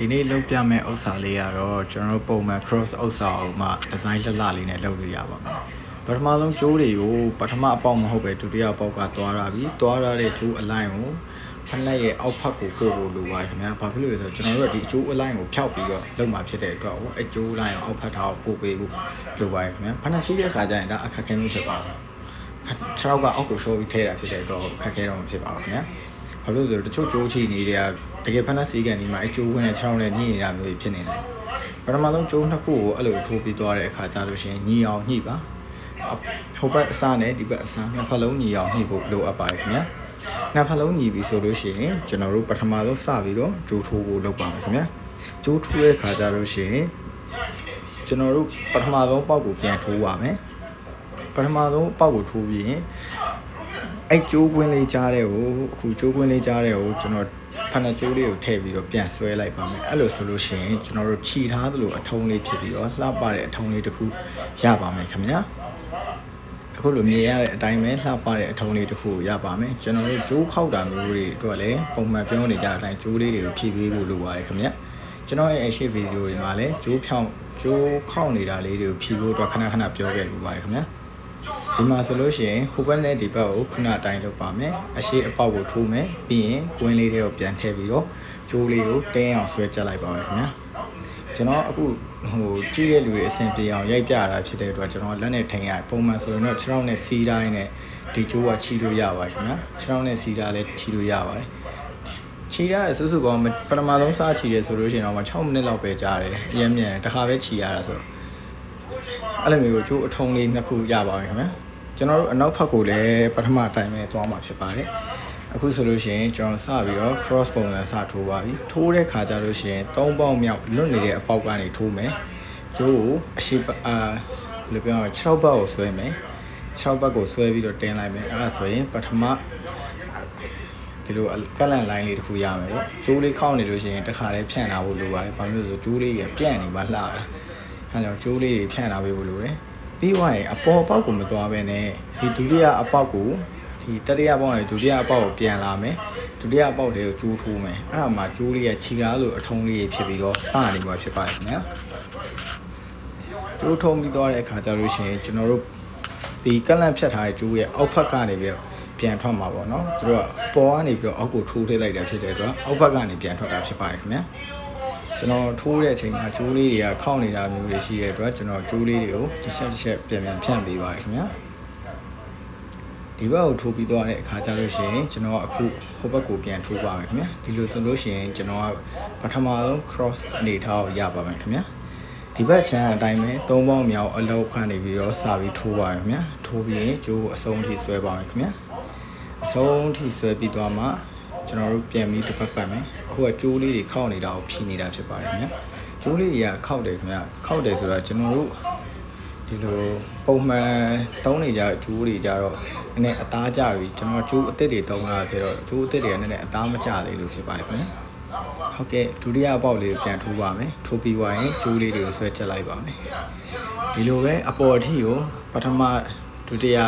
ဒီနေ့လုပ်ပြမယ့်ဥစ္စာလေးကတော့ကျွန်တော်တို့ပုံမှန် cross ဥစ္စာကိုမှဒီဇိုင်းလှလှလေးနဲ့လုပ်လို့ရပါမယ်ပထမဆုံးကြိုးတွေကိုပထမအပေါက်မဟုတ်ပဲဒုတိယအပေါက်ကသွားရပြီသွားရတဲ့ကြိုးအလိုက်ကိုဖက်နဲ့ရဲ့အောက်ဖက်ကိုပို့ဖို့လိုပါခင်ဗျာဘာဖြစ်လို့လဲဆိုတော့ကျွန်တော်တို့ကဒီအကျိုးအလိုက်ကိုဖျောက်ပြီးတော့လုပ်မှာဖြစ်တဲ့အတွက်ဟိုအကျိုးလိုက်ကိုအောက်ဖက်ထားကိုပို့ပေးဖို့လိုပါခင်ဗျာဖက်နဲ့ဆူးတဲ့ခါကျရင်ဒါအခက်ခဲမှုဖြစ်ပါဘူးခြေထောက်ကအောက်ကိုရှိုးပြီးထည့်တာဖြစ်တဲ့အတွက်အခက်ခဲတော့မဖြစ်ပါဘူးခင်ဗျာ ဘာလို့လဲဆိုတော့တချို့ကြိုးချီနေတဲ့ကတကယ်ဖက်နဲ့စီးကန်ဒီမှာအကျိုးဝင်တဲ့ခြေထောက်နဲ့ညှိနေတာမျိုးဖြစ်နေတယ်ပထမဆုံးကြိုးနှစ်ခုကိုအဲ့လိုထိုးပြီးသွားတဲ့အခါကျလို့ရှိရင်ညှိအောင်ညှိပါဟိုဘက်အစားနဲ့ဒီဘက်အစားနှစ်ဖက်လုံးညီအောင်ညှိဖို့လိုအပ်ပါတယ်ခင်ဗျာနှစ်ဖက်လုံးညီပြီဆိုလို့ရှိရင်ကျွန်တော်တို့ပထမဆုံးစပြီးတော့ဂျိုးထိုးဖို့လုပ်ပါမယ်ခင်ဗျာဂျိုးထိုးတဲ့ခါကျလို့ရှိရင်ကျွန်တော်တို့ပထမဆုံးပေါက်ကိုပြန်ထိုးပါမယ်ပထမဆုံးပေါက်ကိုထိုးပြီးရင် အဲ့ကျိုးကွင်းလေးကြားတဲ့ကိုအခုကျိုးကွင်းလေးကြားတဲ့ကိုကျွန်တော်ဖဏကျိုးလေးကိုထည့်ပြီးတော့ပြန်ဆွဲလိုက်ပါမယ်အဲ့လိုဆိုလို့ရှိရင်ကျွန်တော်တို့ခြီထားသလိုအထုံးလေးဖြစ်ပြီးတော့လှပတဲ့အထုံးလေးတစ်ခုရပါမယ်ခင်ဗျာအခုလိုမြင်ရတဲ့အတိုင်းပဲလှပတဲ့အထုံးလေးတစ်ခုကိုရပါမယ်ကျွန်တော်တို့ဂျိုးခောက်တာမျိုးတွေအတွက်လည်းပုံမှန်ပြောနေကြတဲ့အတိုင်းဂျိုးလေးတွေကိုဖြည့်ပေးဖို့လိုပါတယ်ခင်ဗျကျွန်တော်ရဲ့အရှိဗီဒီယိုတွေမှာလည်းဂျိုးဖြောင်းဂျိုးခောက်နေတာလေးတွေကိုဖြည့်ဖို့အတွက်ခဏခဏပြောခဲ့ပြီးပါတယ်ခင်ဗျ ဒီမှာဆိုလို့ရှိရင်ဟိုဘက်နဲ့ဒီဘက်ကိုခုနအတိုင်းလုပ်ပါမယ်အရှိအပေါက်ကိုထိုးမယ်ပြီးရင်ကွင်းလေးတွေကိုပြန်ထည့်ပြီးတော့ဂျိုးလေးကိုတင်းအောင်ဆွဲကျလိုက်ပါမယ်ခင်ဗျကျွန်တော်အခုဟိုကြည့်တဲ့လူတွေအဆင်ပြေအောင်ရိုက်ပြတာဖြစ်တဲ့အတွက်ကျွန်တော်လက်နဲ့ထိုင်ရပုံမှန်ဆိုရင်တော့ခြေထောက်နဲ့စီးတိုင်းနဲ့ဒီကျိုးကချီလို့ရပါတယ်ခင်ဗျာခြေထောက်နဲ့စီးတာလည်းချီလို့ရပါတယ်ချီရအဆူဆူပေါင်းပထမဆုံးစချီရဲဆိုလို့ရှိရင်တော့6မိနစ်လောက်ပဲကြာတယ်အရင်မြန်တခါပဲချီရတာဆိုတော့ အဲ့လိုမျိုးကျိုးအထုံးလေးနှစ်ခုရပါမယ်ခင်ဗျာကျွန်တော်တို့အနောက်ဘက်ကိုလည်းပထမအတိုင်းပဲသွားမှာဖြစ်ပါတယ်အခုဆိုလို့ရှိရင်ကျွန်တော်စပြီးတော့ cross ပုံစံစထိုးပါပြီထိုးတဲ့ခါကျလို့ရှိရင်၃ပေါက်မြောက်လွတ်နေတဲ့အပေါက်ကနေထိုးမယ်ကျိုးကိုအရှိအာဘယ်လိုပြောရမလဲ6ဘက်ကိုဆွဲမယ်6ဘက်ကိုဆွဲပြီးတော့တင်လိုက်မယ်အဲ့ဒါဆိုရင်ပထမဒီလိုကလန်လိုင်းလေးတစ်ခုရမယ်ပေါ့ကျိုးလေးခောက်နေလို့ရှိရင်တစ်ခါလေးဖြန့်လာဖို့လိုပါတယ်ဘာလို့လဲဆိုကျိုးလေးကြီးပြန့်နေမှလှတာ အဲကြောင့်ကျိုးလေးဖြန့်လာပေးဖို့လိုတယ်ပြီးသွားရင်အပေါ်ပေါက်ကိုမသွားဘဲနဲ့ဒီဒုတိယအပေါက်ကိုဒီတတိယပေါက်ရဲ့ဒုတိယအပေါက်ကိုပြန်လာမယ်ဒုတိယအပေါက်တွေကိုကျိုးထိုးမယ်အဲ့ဒါမှကျိုးလေးရဲ့ခြီလားဆိုအထုံးလေးဖြစ်ပြီးတော့ပါနေမှာဖြစ်ပါတယ်ခင်ဗျာကျိုးထုံးပြီးသွားတဲ့အခါကျလို့ရှိရင်ကျွန်တော်တို့ဒီကလန့်ဖြတ်ထားတဲ့ကျိုးရဲ့အောက်ဖက်ကနေပြီးတော့ပြန်ထွက်မှာပေါ့နော်သူတို့ကပေါ်ကနေပြီးတော့အောက်ကိုထိုးထည့်လိုက်တာဖြစ်တဲ့အတွက်အောက်ဘက်ကနေပြန်ထွက်တာဖြစ်ပါတယ်ခင်ဗျာ ကျွန်တော်ထိုးတဲ့အချိန်မှာကျိုးလေးတွေကခောက်နေတာမျိုးတွေရှိတဲ့အတွက်ကျွန်တော်ကျိုးလေးတွေကိုတစ်ချက်တစ်ချက်ပြန်ပြန်ဖြန့်ပေးပါတယ်ခင်ဗျာဒီဘက်ကိုထိုးပြီးသွားတဲ့အခါကျလို့ရှိရင်ကျွန်တော်ကအခုဟိုဘက်ကိုပြန်ထိုးပါမယ်ခင်ဗျာဒီလိုဆိုလို့ရှိရင်ကျွန်တော်ကပထမဆုံး cross အနေထားကိုရပါမယ်ခင်ဗျာဒီဘက်ချမ်းအတိုင်းပဲ၃ပေါင်းမြောက်အလောက်ခန့်နေပြီးတော့စာပြီးထိုးပါမယ်ခင်ဗျာထိုးပြီးရင်ကျိုးကိုအဆုံးထိဆွဲပါမယ်ခင်ဗျာအဆုံးထိဆွဲပြီးသွားမှ ကျွန်တော်တို့ပြန်ပြီးတစ်ပတ်ပတ်မယ်အခုကကျိုးလေးတွေခောက်နေတာကိုဖြီးနေတာဖြစ်ပါတယ်ခင်ဗျာကျိုးလေးတွေကခောက်တယ်ခင်ဗျာခောက်တယ်ဆိုတော့ကျွန်တော်တို့ဒီလိုပုံမှန်တုံးနေကြကျိုးတွေကြတော့နည်းနည်းအသားကျပြီကျွန်တော်ကျိုးအစ်စ်တွေတုံးလာဖြစ်တော့ကျိုးအစ်စ်တွေကနည်းနည်းအသားမကျသေးလို့ဖြစ်ပါတယ်ခင်ဗျာဟုတ်ကဲ့ဒုတိယအပေါက်လေးကိုပြန်ထိုးပါမယ်ထိုးပြီးသွားရင်ကျိုးလေးတွေကိုဆွဲချက်လိုက်ပါမယ်ဒီလိုပဲအပေါ်အထိကိုပထမဒုတိယ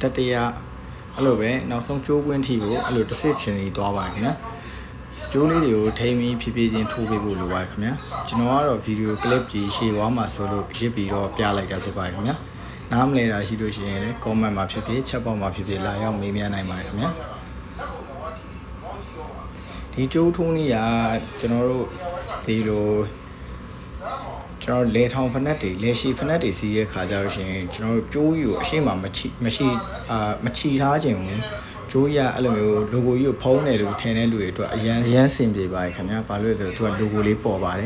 တတိယ အဲ့လိုပဲနောက်ဆုံးကျိုးကွင်းထိကိုအဲ့လိုတစ်စစ်ချင်းစီသွားပါခင်ဗျာကျိုးလေးတွေကိုထိမ့်ပြီးဖြည်းဖြည်းချင်းထိုးပေးဖို့လိုပါခင်ဗျာကျွန်တော်ကတော့ဗီဒီယိုကလစ်ကြီးရှေ့ဝါမှာဆိုလို့ရစ်ပြီးတော့ပြလိုက်တာဖြစ်ပါတယ်ခင်ဗျာနားမလဲတာရှိလို့ရှိရင်လည်း comment မှာဖြစ်ဖြစ် chat box မှာဖြစ်ဖြစ်လာရောက်မေးမြန်းနိုင်ပါတယ်ခင်ဗျာဒီကျိုးထုံးလေးကကျွန်တော်တို့ဒီလို ကျွန်တော်လေထောင်ဖက်နှက်တွေလေရှည်ဖက်နှက်တွေစီးရဲ့ခါကြလို့ရှိရင်ကျွန်တော်တို့ကျိုးကြီးကိုအရှိမမချီမရှိအာမချီထားခြင်းဘူးကျိုးရအဲ့လိုမျိုး logo ကြီးကိုဖုံးတယ်လို့ထင်တဲ့လူတွေအတွက်အရန်အရန်စင်ပြေပါတယ်ခင်ဗျာဘာလို့လဲဆိုတော့သူက logo လေးပေါ်ပါတယ်